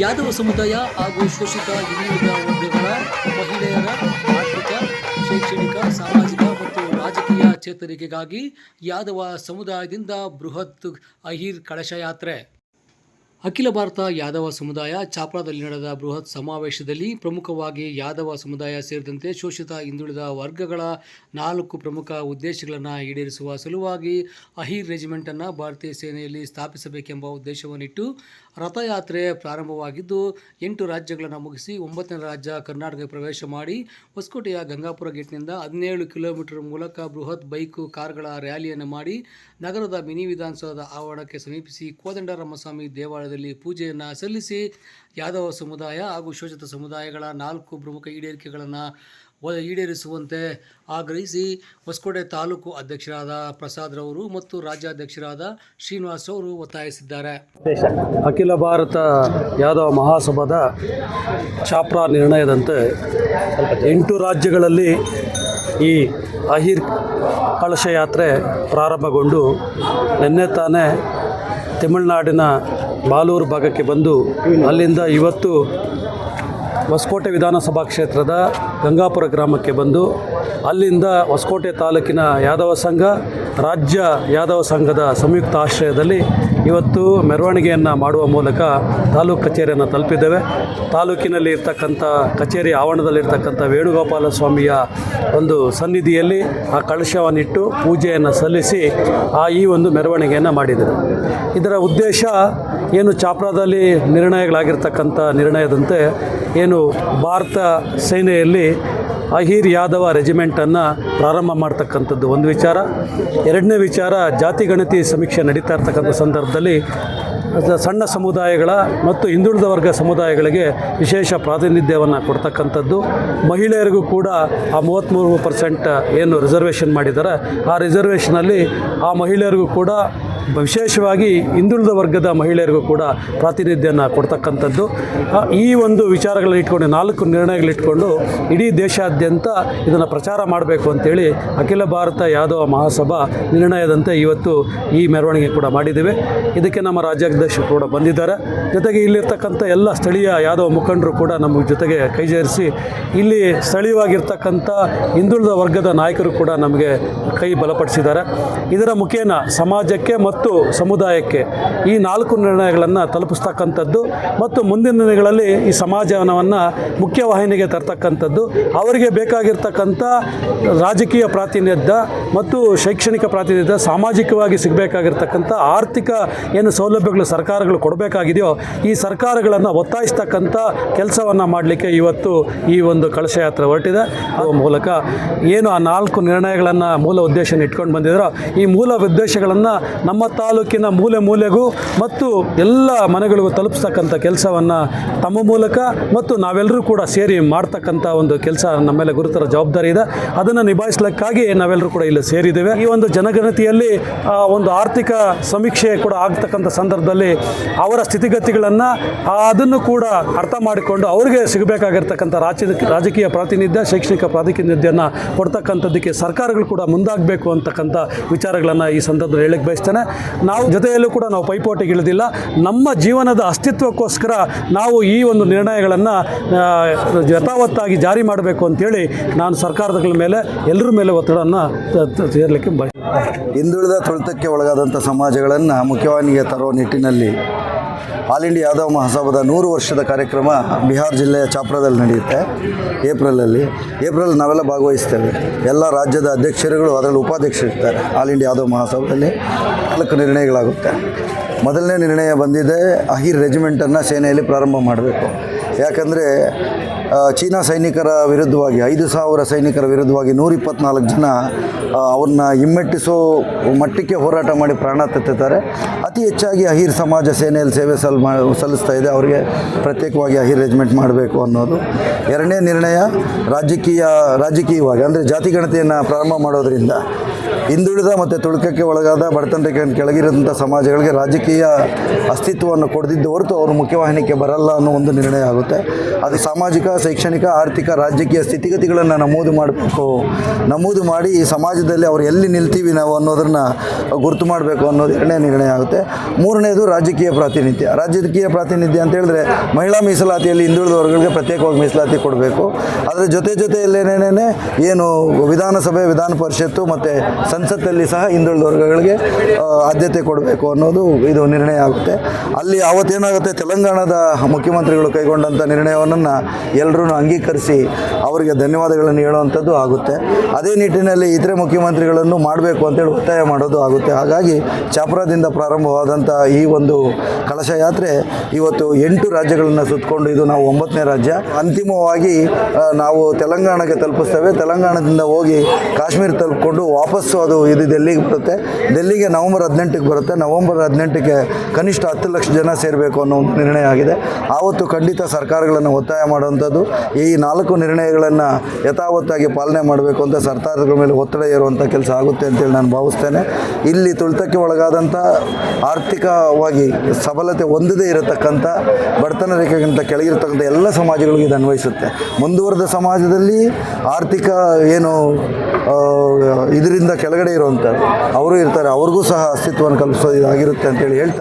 ಯಾದವ ಸಮುದಾಯ ಹಾಗೂ ಶೋಷಿತ ಹಿಂದುಳಿದ ವರ್ಗಗಳ ಮಹಿಳೆಯರ ಆರ್ಥಿಕ, ಶೈಕ್ಷಣಿಕ, ಸಾಮಾಜಿಕ ಮತ್ತು ರಾಜಕೀಯ ಚೇತರಿಕೆಗಾಗಿ ಯಾದವ ಸಮುದಾಯದಿಂದ ಬೃಹತ್ ಅಹಿರ್ ಕಳಶ ಯಾತ್ರೆ ಅಖಿಲ ಭಾರತ ಯಾದವ ಸಮುದಾಯ ಚಾಪ್ರಾದಲ್ಲಿ ನಡೆದ ಬೃಹತ್ ಸಮಾವೇಶದಲ್ಲಿ ಪ್ರಮುಖವಾಗಿ ಯಾದವ ಸಮುದಾಯ ಸೇರಿದಂತೆ ಶೋಷಿತ ಹಿಂದುಳಿದ ವರ್ಗಗಳ ನಾಲ್ಕು ಪ್ರಮುಖ ಉದ್ದೇಶಗಳನ್ನು ಈಡೇರಿಸುವ ಸಲುವಾಗಿ ಅಹಿರ್ ರೆಜಿಮೆಂಟನ್ನು ಭಾರತೀಯ ಸೇನೆಯಲ್ಲಿ ಸ್ಥಾಪಿಸಬೇಕೆಂಬ ಉದ್ದೇಶವನ್ನಿಟ್ಟು ರಥಯಾತ್ರೆ ಪ್ರಾರಂಭವಾಗಿದ್ದು, ಎಂಟು ರಾಜ್ಯಗಳನ್ನು ಮುಗಿಸಿ ಒಂಬತ್ತನೇ ರಾಜ್ಯ ಕರ್ನಾಟಕ ಪ್ರವೇಶ ಮಾಡಿ ಹೊಸಕೋಟೆಯ ಗಂಗಾಪುರ ಗೇಟ್ನಿಂದ ಹದಿನೇಳು ಕಿಲೋಮೀಟರ್ ಮೂಲಕ ಬೃಹತ್ ಬೈಕು ಕಾರ್ಗಳ ರ್ಯಾಲಿಯನ್ನು ಮಾಡಿ ನಗರದ ಮಿನಿ ವಿಧಾನಸೌಧದ ಆವರಣಕ್ಕೆ ಸಮೀಪಿಸಿ ಕೋದಂಡರಾಮಸ್ವಾಮಿ ದೇವಾಲಯದಲ್ಲಿ ಪೂಜೆಯನ್ನು ಸಲ್ಲಿಸಿ ಯಾದವ ಸಮುದಾಯ ಹಾಗೂ ಶೋಷಿತ ಸಮುದಾಯಗಳ ನಾಲ್ಕು ಪ್ರಮುಖ ಈಡೇರಿಕೆಗಳನ್ನು ಈಡೇರಿಸುವಂತೆ ಆಗ್ರಹಿಸಿ ಹೊಸಕೋಟೆ ತಾಲೂಕು ಅಧ್ಯಕ್ಷರಾದ ಪ್ರಸಾದ್ ರವರು ಮತ್ತು ರಾಜ್ಯಾಧ್ಯಕ್ಷರಾದ ಶ್ರೀನಿವಾಸ್ ಅವರು ಒತ್ತಾಯಿಸಿದ್ದಾರೆ. ಅಖಿಲ ಭಾರತ ಯಾದವ ಮಹಾಸಭಾದ ಚಾಪ್ರಾ ನಿರ್ಣಯದಂತೆ ಎಂಟು ರಾಜ್ಯಗಳಲ್ಲಿ ಈ ಅಹಿರ್ ಕಳಶ ಯಾತ್ರೆ ಪ್ರಾರಂಭಗೊಂಡು ನಿನ್ನೆ ತಾನೇ ತಮಿಳುನಾಡಿನ ಬಾಲೂರು ಭಾಗಕ್ಕೆ ಬಂದು ಅಲ್ಲಿಂದ ಇವತ್ತು ಹೊಸಕೋಟೆ ವಿಧಾನಸಭಾ ಕ್ಷೇತ್ರದ ಗಂಗಾಪುರ ಗ್ರಾಮಕ್ಕೆ ಬಂದು ಅಲ್ಲಿಂದ ಹೊಸಕೋಟೆ ತಾಲೂಕಿನ ಯಾದವ ಸಂಘ, ರಾಜ್ಯ ಯಾದವ ಸಂಘದ ಸಂಯುಕ್ತ ಆಶ್ರಯದಲ್ಲಿ ಇವತ್ತು ಮೆರವಣಿಗೆಯನ್ನು ಮಾಡುವ ಮೂಲಕ ತಾಲೂಕು ಕಚೇರಿಯನ್ನು ತಲುಪಿದ್ದೇವೆ. ತಾಲೂಕಿನಲ್ಲಿ ಇರ್ತಕ್ಕಂಥ ಕಚೇರಿ ಆವರಣದಲ್ಲಿರ್ತಕ್ಕಂಥ ವೇಣುಗೋಪಾಲ ಸ್ವಾಮಿಯ ಒಂದು ಸನ್ನಿಧಿಯಲ್ಲಿ ಆ ಕಳಶವನ್ನಿಟ್ಟು ಪೂಜೆಯನ್ನು ಸಲ್ಲಿಸಿ ಆ ಈ ಒಂದು ಮೆರವಣಿಗೆಯನ್ನು ಮಾಡಿದರು ಇದರ ಉದ್ದೇಶ ಏನು ಚಾಪ್ರಾದಲ್ಲಿ ನಿರ್ಣಯಗಳಾಗಿರ್ತಕ್ಕಂಥ ನಿರ್ಣಯದಂತೆ ಏನು ಭಾರತ ಸೇನೆಯಲ್ಲಿ ಅಹಿರ್ ಯಾದವ ರೆಜಿಮೆಂಟನ್ನು ಪ್ರಾರಂಭ ಮಾಡ್ತಕ್ಕಂಥದ್ದು ಒಂದು ವಿಚಾರ. ಎರಡನೇ ವಿಚಾರ, ಜಾತಿ ಗಣತಿ ಸಮೀಕ್ಷೆ ನಡೀತಾ ಇರ್ತಕ್ಕಂಥ ಸಂದರ್ಭದಲ್ಲಿ ಸಣ್ಣ ಸಮುದಾಯಗಳ ಮತ್ತು ಹಿಂದುಳಿದ ವರ್ಗ ಸಮುದಾಯಗಳಿಗೆ ವಿಶೇಷ ಪ್ರಾತಿನಿಧ್ಯವನ್ನು ಕೊಡ್ತಕ್ಕಂಥದ್ದು. ಮಹಿಳೆಯರಿಗೂ ಕೂಡ ಆ ಮೂವತ್ತ್ಮೂರು ಪರ್ಸೆಂಟ್ ಏನು ರಿಸರ್ವೇಷನ್ ಮಾಡಿದ್ದಾರೆ. ಆ ರಿಸರ್ವೇಷನಲ್ಲಿ ಆ ಮಹಿಳೆಯರಿಗೂ ಕೂಡ ವಿಶೇಷವಾಗಿ ಹಿಂದುಳಿದ ವರ್ಗದ ಮಹಿಳೆಯರಿಗೂ ಕೂಡ ಪ್ರಾತಿನಿಧ್ಯನ ಕೊಡ್ತಕ್ಕಂಥದ್ದು. ಈ ಒಂದು ವಿಚಾರಗಳನ್ನ ಇಟ್ಕೊಂಡು, ನಾಲ್ಕು ನಿರ್ಣಯಗಳಿಟ್ಕೊಂಡು ಇಡೀ ದೇಶಾದ್ಯಂತ ಇದನ್ನು ಪ್ರಚಾರ ಮಾಡಬೇಕು ಅಂತೇಳಿ ಅಖಿಲ ಭಾರತ ಯಾದವ ಮಹಾಸಭಾ ನಿರ್ಣಯದಂತೆ ಇವತ್ತು ಈ ಮೆರವಣಿಗೆ ಕೂಡ ಮಾಡಿದ್ದೇವೆ. ಇದಕ್ಕೆ ನಮ್ಮ ರಾಜ್ಯಾಧ್ಯಕ್ಷರು ಕೂಡ ಬಂದಿದ್ದಾರೆ. ಜೊತೆಗೆ ಇಲ್ಲಿರ್ತಕ್ಕಂಥ ಎಲ್ಲ ಸ್ಥಳೀಯ ಯಾದವ ಮುಖಂಡರು ಕೂಡ ನಮ್ಮ ಜೊತೆಗೆ ಕೈಜೇರಿಸಿ ಇಲ್ಲಿ ಸ್ಥಳೀಯವಾಗಿರ್ತಕ್ಕಂಥ ಹಿಂದುಳಿದ ವರ್ಗದ ನಾಯಕರು ಕೂಡ ನಮಗೆ ಕೈ ಬಲಪಡಿಸಿದ್ದಾರೆ. ಇದರ ಮುಖೇನ ಸಮಾಜಕ್ಕೆ ಮತ್ತು ಸಮುದಾಯಕ್ಕೆ ಈ ನಾಲ್ಕು ನಿರ್ಣಯಗಳನ್ನು ತಲುಪಿಸ್ತಕ್ಕಂಥದ್ದು ಮತ್ತು ಮುಂದಿನ ದಿನಗಳಲ್ಲಿ ಈ ಸಮಾಜವನ್ನು ಮುಖ್ಯವಾಹಿನಿಗೆ ತರ್ತಕ್ಕಂಥದ್ದು. ಅವರಿಗೆ ಬೇಕಾಗಿರ್ತಕ್ಕಂಥ ರಾಜಕೀಯ ಪ್ರಾತಿನಿಧ್ಯ ಮತ್ತು ಶೈಕ್ಷಣಿಕ ಪ್ರಾತಿನಿಧ್ಯ, ಸಾಮಾಜಿಕವಾಗಿ ಸಿಗಬೇಕಾಗಿರ್ತಕ್ಕಂಥ ಆರ್ಥಿಕ ಏನು ಸೌಲಭ್ಯಗಳು ಸರ್ಕಾರಗಳು ಕೊಡಬೇಕಾಗಿದೆಯೋ ಈ ಸರ್ಕಾರಗಳನ್ನು ಒತ್ತಾಯಿಸ್ತಕ್ಕಂಥ ಕೆಲಸವನ್ನು ಮಾಡಲಿಕ್ಕೆ ಇವತ್ತು ಈ ಒಂದು ಕಳಶ ಯಾತ್ರೆ ಹೊರಟಿದೆ. ಆ ಮೂಲಕ ಏನು ಆ ನಾಲ್ಕು ನಿರ್ಣಯಗಳನ್ನು ಮೂಲ ಉದ್ದೇಶನ ಇಟ್ಕೊಂಡು ಬಂದಿದ್ರೋ ಈ ಮೂಲ ಉದ್ದೇಶಗಳನ್ನು ನಮ್ಮ ತಾಲೂಕಿನ ಮೂಲೆ ಮೂಲೆಗೂ ಮತ್ತು ಎಲ್ಲ ಮನೆಗಳಿಗೂ ತಲುಪಿಸ್ತಕ್ಕಂಥ ಕೆಲಸವನ್ನು ತಮ್ಮ ಮೂಲಕ ಮತ್ತು ನಾವೆಲ್ಲರೂ ಕೂಡ ಸೇರಿ ಮಾಡ್ತಕ್ಕಂಥ ಒಂದು ಕೆಲಸ ನಮ್ಮ ಮೇಲೆ ಗುರುತರ ಜವಾಬ್ದಾರಿ ಇದೆ. ಅದನ್ನು ನಿಭಾಯಿಸಲಿಕ್ಕಾಗಿ ನಾವೆಲ್ಲರೂ ಕೂಡ ಇಲ್ಲಿ ಸೇರಿದ್ದೇವೆ. ಈ ಒಂದು ಜನಗಣತಿಯಲ್ಲಿ ಒಂದು ಆರ್ಥಿಕ ಸಮೀಕ್ಷೆ ಕೂಡ ಆಗ್ತಕ್ಕಂಥ ಸಂದರ್ಭದಲ್ಲಿ ಅವರ ಸ್ಥಿತಿಗತಿಗಳನ್ನು ಅದನ್ನು ಕೂಡ ಅರ್ಥ ಮಾಡಿಕೊಂಡು ಅವರಿಗೆ ಸಿಗಬೇಕಾಗಿರ್ತಕ್ಕಂಥ ರಾಜ್ಯ ರಾಜಕೀಯ ಪ್ರಾತಿನಿಧ್ಯ, ಶೈಕ್ಷಣಿಕ ಪ್ರಾತಿನಿಧ್ಯನ ಕೊಡ್ತಕ್ಕಂಥದ್ದಕ್ಕೆ ಸರ್ಕಾರಗಳು ಕೂಡ ಮುಂದಾಗಬೇಕು ಅಂತಕ್ಕಂಥ ವಿಚಾರಗಳನ್ನು ಈ ಸಂದರ್ಭದಲ್ಲಿ ಹೇಳಕ್ಕೆ ಬಯಸ್ತೇನೆ. ನಾವು ಜೊತೆಯಲ್ಲೂ ಕೂಡ ನಾವು ಪೈಪೋಟಿಗೆ ಇಳಿದಿಲ್ಲ ನಮ್ಮ ಜೀವನದ ಅಸ್ತಿತ್ವಕ್ಕೋಸ್ಕರ ನಾವು ಈ ಒಂದು ನಿರ್ಣಯಗಳನ್ನು ಯಥಾವತ್ತಾಗಿ ಜಾರಿ ಮಾಡಬೇಕು ಅಂತೇಳಿ ನಾನು ಸರ್ಕಾರಗಳ ಮೇಲೆ, ಎಲ್ಲರ ಮೇಲೆ ಒತ್ತಡವನ್ನು ಸೇರಲಿಕ್ಕೆ ಬಯ ಹಿಂದುಳಿದ ತುಳಿತಕ್ಕೆ ಒಳಗಾದಂಥ ಸಮಾಜಗಳನ್ನು ಮುಖ್ಯವಾಹಿನಿಗೆ ತರುವ ನಿಟ್ಟಿನಲ್ಲಿ ಆಲ್ ಇಂಡಿಯಾ ಯಾದವ್ ಮಹಾಸಭಾದ ನೂರು ವರ್ಷದ ಕಾರ್ಯಕ್ರಮ ಬಿಹಾರ್ ಜಿಲ್ಲೆಯ ಚಾಪ್ರಾದಲ್ಲಿ ನಡೆಯುತ್ತೆ. ಏಪ್ರಿಲಲ್ಲಿ. ಏಪ್ರಿಲ್ ನಾವೆಲ್ಲ ಭಾಗವಹಿಸ್ತೇವೆ. ಎಲ್ಲ ರಾಜ್ಯದ ಅಧ್ಯಕ್ಷರುಗಳು ಅದರಲ್ಲಿ ಉಪಾಧ್ಯಕ್ಷರು ಇರ್ತಾರೆ ಆಲ್ ಇಂಡಿಯಾ ಯಾದವ ಮಹಾಸಭಾದಲ್ಲಿ ನಾಲ್ಕು ನಿರ್ಣಯಗಳಾಗುತ್ತೆ. ಮೊದಲನೇ ನಿರ್ಣಯ ಬಂದಿದೆ, ಅಹಿರ್ ರೆಜಿಮೆಂಟನ್ನು ಸೇನೆಯಲ್ಲಿ ಪ್ರಾರಂಭ ಮಾಡಬೇಕು. ಯಾಕಂದರೆ ಚೀನಾ ಸೈನಿಕರ ವಿರುದ್ಧವಾಗಿ, ಐದು ಸಾವಿರ ಸೈನಿಕರ ವಿರುದ್ಧವಾಗಿ ನೂರಿಪ್ಪತ್ನಾಲ್ಕು ಜನ ಅವ್ರನ್ನ ಹಿಮ್ಮೆಟ್ಟಿಸೋ ಮಟ್ಟಕ್ಕೆ ಹೋರಾಟ ಮಾಡಿ ಪ್ರಾಣ ತೆತ್ತಿದ್ದಾರೆ. ಅತಿ ಹೆಚ್ಚಾಗಿ ಅಹಿರ್ ಸಮಾಜ ಸೇನೆಯಲ್ಲಿ ಸೇವೆ ಸಲ್ ಸಲ್ಲಿಸ್ತಾ ಇದೆ. ಅವರಿಗೆ ಪ್ರತ್ಯೇಕವಾಗಿ ಅಹಿರ್ ರೆಜಿಮೆಂಟ್ ಮಾಡಬೇಕು ಅನ್ನೋದು. ಎರಡನೇ ನಿರ್ಣಯ ರಾಜಕೀಯ, ರಾಜಕೀಯವಾಗಿ, ಅಂದರೆ ಜಾತಿ ಗಣತಿಯನ್ನು ಪ್ರಾರಂಭ ಮಾಡೋದರಿಂದ ಹಿಂದುಳಿದ ಮತ್ತು ತುಳುಕಕ್ಕೆ ಒಳಗಾದ ಬಡತನ ಕೆಳಗಿರುವಂಥ ಸಮಾಜಗಳಿಗೆ ರಾಜಕೀಯ ಅಸ್ತಿತ್ವವನ್ನು ಕೊಡದಿದ್ದು ಹೊರತು ಅವರು ಮುಖ್ಯವಾಹಿನಿಗೆ ಬರಲ್ಲ ಅನ್ನೋ ಒಂದು ನಿರ್ಣಯ ಆಗುತ್ತೆ. ಅದು ಸಾಮಾಜಿಕ, ಶೈಕ್ಷಣಿಕ, ಆರ್ಥಿಕ, ರಾಜಕೀಯ ಸ್ಥಿತಿಗತಿಗಳನ್ನು ನಮೂದು ಮಾಡಬೇಕು ನಮೂದು ಮಾಡಿ ಈ ಸಮಾಜದಲ್ಲಿ ಅವ್ರು ಎಲ್ಲಿ ನಿಲ್ತೀವಿ ನಾವು ಅನ್ನೋದನ್ನ ಗುರುತು ಮಾಡಬೇಕು ಅನ್ನೋದು ಎರಡನೇ ನಿರ್ಣಯ ಆಗುತ್ತೆ. ಮೂರನೇದು ರಾಜಕೀಯ ಪ್ರಾತಿನಿಧ್ಯ. ರಾಜಕೀಯ ಪ್ರಾತಿನಿಧ್ಯ ಅಂತ ಹೇಳಿದ್ರೆ ಮಹಿಳಾ ಮೀಸಲಾತಿಯಲ್ಲಿ ಹಿಂದುಳಿದ ವರ್ಗಗಳಿಗೆ ಪ್ರತ್ಯೇಕವಾಗಿ ಮೀಸಲಾತಿ ಕೊಡಬೇಕು. ಅದರ ಜೊತೆ ಜೊತೆಯಲ್ಲೇನೇನೆ ಏನು ವಿಧಾನಸಭೆ, ವಿಧಾನ ಪರಿಷತ್ತು ಮತ್ತು ಸಂಸತ್ತಲ್ಲಿ ಸಹ ಹಿಂದುಳಿದ ವರ್ಗಗಳಿಗೆ ಆದ್ಯತೆ ಕೊಡಬೇಕು ಅನ್ನೋದು ಇದು ನಿರ್ಣಯ ಆಗುತ್ತೆ. ಅಲ್ಲಿ ಆವತ್ತೇನಾಗುತ್ತೆ ತೆಲಂಗಾಣದ ಮುಖ್ಯಮಂತ್ರಿಗಳು ಕೈಗೊಂಡಂಥ ನಿರ್ಣಯವನ್ನು ಎಲ್ಲರೂ ಅಂಗೀಕರಿಸಿ ಅವರಿಗೆ ಧನ್ಯವಾದಗಳನ್ನು ಹೇಳುವಂಥದ್ದು ಆಗುತ್ತೆ. ಅದೇ ನಿಟ್ಟಿನಲ್ಲಿ ಇತರೆ ಮುಖ್ಯಮಂತ್ರಿಗಳನ್ನು ಮಾಡಬೇಕು ಅಂತೇಳಿ ಒತ್ತಾಯ ಮಾಡೋದು ಆಗುತ್ತೆ. ಹಾಗಾಗಿ ಚಾಪುರದಿಂದ ಪ್ರಾರಂಭವಾದಂಥ ಈ ಒಂದು ಕಳಶ ಯಾತ್ರೆ ಇವತ್ತು ಎಂಟು ರಾಜ್ಯಗಳನ್ನು ಸುತ್ತಕೊಂಡು ಇದು ನಾವು ಒಂಬತ್ತನೇ ರಾಜ್ಯ. ಅಂತಿಮವಾಗಿ ನಾವು ತೆಲಂಗಾಣಕ್ಕೆ ತಲುಪಿಸ್ತೇವೆ. ತೆಲಂಗಾಣದಿಂದ ಹೋಗಿ ಕಾಶ್ಮೀರ ತಲುಪಿಕೊಂಡು ವಾಪಸ್ಸು ಅದು ಇದು ಡೆಲ್ಲಿಗೆ ಬರುತ್ತೆ. ಡೆಲ್ಲಿಗೆ ನವಂಬರ್ ಹದಿನೆಂಟಕ್ಕೆ ಬರುತ್ತೆ. ನವಂಬರ್ ಹದಿನೆಂಟಕ್ಕೆ ಕನಿಷ್ಠ ಹತ್ತು ಲಕ್ಷ ಜನ ಸೇರಬೇಕು ಅನ್ನೋ ಒಂದು ನಿರ್ಣಯ ಆಗಿದೆ. ಆವತ್ತು ಖಂಡಿತ ಸರ್ಕಾರಗಳನ್ನು ಒತ್ತಾಯ ಮಾಡುವಂಥದ್ದು, ಈ ನಾಲ್ಕು ನಿರ್ಣಯಗಳನ್ನು ಯಥಾವತ್ತಾಗಿ ಪಾಲನೆ ಮಾಡಬೇಕು ಅಂತ ಸರ್ಕಾರಗಳ ಮೇಲೆ ಒತ್ತಡ ಏರುವಂಥ ಕೆಲಸ ಆಗುತ್ತೆ ಅಂತೇಳಿ ನಾನು ಭಾವಿಸ್ತೇನೆ. ಇಲ್ಲಿ ತುಳಿತಕ್ಕೆ ಒಳಗಾದಂಥ ಆರ್ಥಿಕವಾಗಿ ಸಬಲತೆ ಹೊಂದದೇ ಇರತಕ್ಕಂಥ ಬಡತನ ರೇಖೆಗಿಂತ ಕೆಳಗಿರ್ತಕ್ಕಂಥ ಎಲ್ಲ ಸಮಾಜಗಳಿಗೂ ಇದು ಅನ್ವಯಿಸುತ್ತೆ. ಮುಂದುವರೆದ ಸಮಾಜದಲ್ಲಿ ಆರ್ಥಿಕ ಏನು ಇದರಿಂದ ಕೆಳಗಡೆ ಇರುವಂಥ ಅವರು ಇರ್ತಾರೆ, ಅವ್ರಿಗೂ ಸಹ ಅಸ್ತಿತ್ವವನ್ನು ಕಲ್ಪಿಸೋದು ಇದಾಗಿರುತ್ತೆ ಅಂತೇಳಿ ಹೇಳ್ತಾರೆ